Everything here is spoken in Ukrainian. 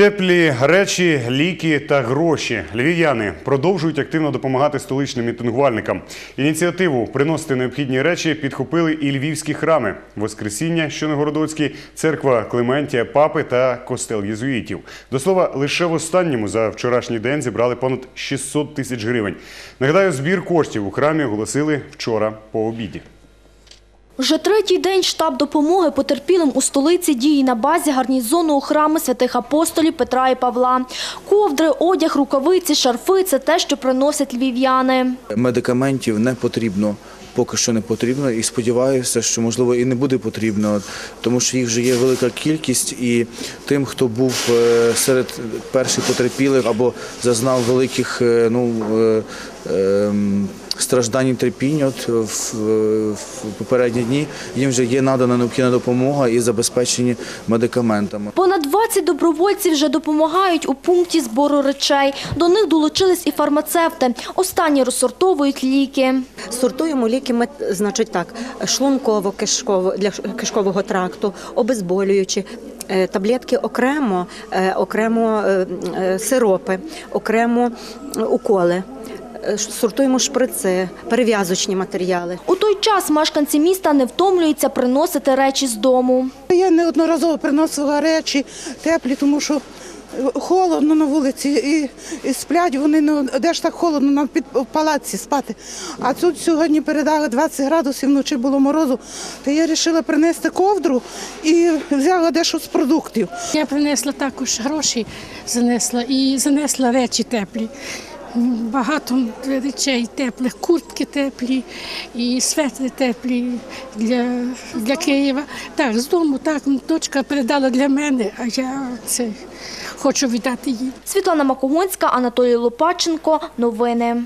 Теплі речі, ліки та гроші. Львів'яни продовжують активно допомагати столичним мітингувальникам. Ініціативу приносити необхідні речі підхопили і львівські храми: Воскресіння, що на Городоцькій, церква Клементія Папи та костел єзуїтів. До слова, лише в останньому за вчорашній день зібрали понад 600 тисяч гривень. Нагадаю, збір коштів у храмі оголосили вчора по обіді. Вже третій день штаб допомоги потерпілим у столиці діє на базі гарнізону храми святих апостолів Петра і Павла. Ковдри, одяг, рукавиці, шарфи – це те, що приносять львів'яни. Медикаментів не потрібно. Поки що не потрібно, і сподіваюся, що можливо і не буде потрібно, тому що їх вже є велика кількість, і тим, хто був е, серед перших потерпілих або зазнав великих е, ну, е, ем, страждань і терпінь от в, в попередні дні, їм вже є надана необхідна допомога і забезпечені медикаментами. Понад 20 добровольців вже допомагають у пункті збору речей. До них долучились і фармацевти. Останні розсортовують ліки. Сортуємо ліки, ми, значить так, шлунково-кишково для кишкового тракту, обезболюючі. е, Таблетки окремо, е, окремо е, сиропи, окремо уколи. Сортуємо шприци, перев'язочні матеріали. У той час мешканці міста не втомлюються приносити речі з дому. Я неодноразово приносила речі теплі, тому що холодно на вулиці і, і сплять вони, ну де ж так холодно, нам під в палаці спати. А тут сьогодні передали 20 градусів, вночі було морозу, то я вирішила принести ковдру і взяла дещо з продуктів. Я принесла також гроші, занесла і занесла речі теплі. Багато речей теплих, куртки теплі і светри теплі для, для Києва. Так, з дому так дочка передала для мене, а я це хочу віддати їй. Світлана Макогонська, Анатолій Лопаченко. Новини.